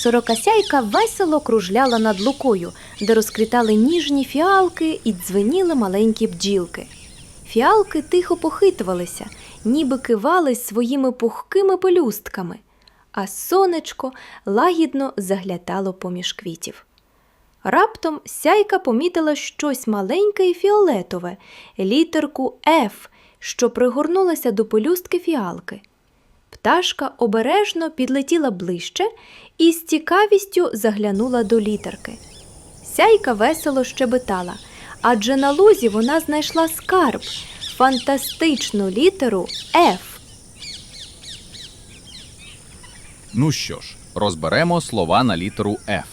Сорокасяйка весело кружляла над лукою, де розквітали ніжні фіалки і дзвеніли маленькі бджілки. Фіалки тихо похитувалися, ніби кивались своїми пухкими пелюстками, а сонечко лагідно заглядало поміж квітів. Раптом сяйка помітила щось маленьке і фіолетове, літерку F, що пригорнулася до пелюстки фіалки. Пташка обережно підлетіла ближче і з цікавістю заглянула до літерки. Сяйка весело щебетала, адже на лузі вона знайшла скарб фантастичну літеру F. Ну що ж, розберемо слова на літеру F.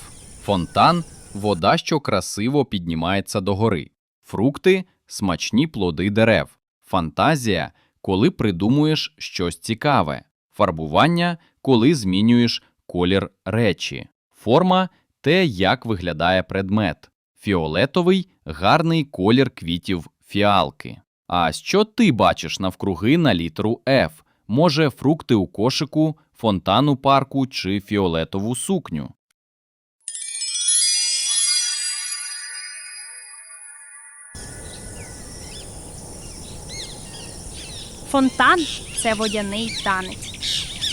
Фонтан вода, що красиво піднімається догори. Фрукти смачні плоди дерев. Фантазія коли придумуєш щось цікаве. Фарбування коли змінюєш колір речі. Форма те, як виглядає предмет. Фіолетовий гарний колір квітів фіалки. А що ти бачиш навкруги на літеру F? Може, фрукти у кошику, фонтан у парку чи фіолетову сукню? Фонтан це водяний танець.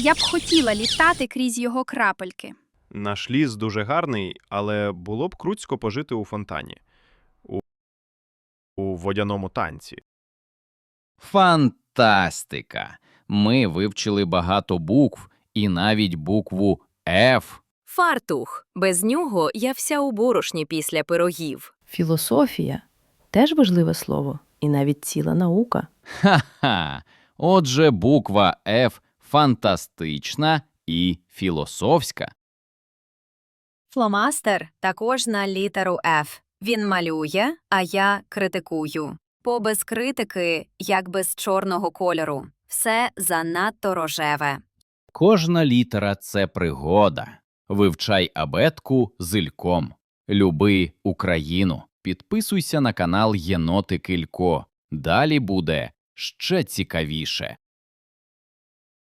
Я б хотіла літати крізь його крапельки. Наш ліс дуже гарний, але було б круцько пожити у фонтані. У, у водяному танці. Фантастика! Ми вивчили багато букв і навіть букву F. Фартух. Без нього я вся у борошні після пирогів. Філософія теж важливе слово, і навіть ціла наука. Ха-ха! Отже, буква F фантастична і філософська. Фломастер також на літеру F. Він малює, а я критикую. По без критики, як без чорного кольору. Все занадто рожеве. Кожна літера це пригода. Вивчай абетку з ільком. Люби Україну. Підписуйся на канал Єноти Кілько. Далі буде ще цікавіше.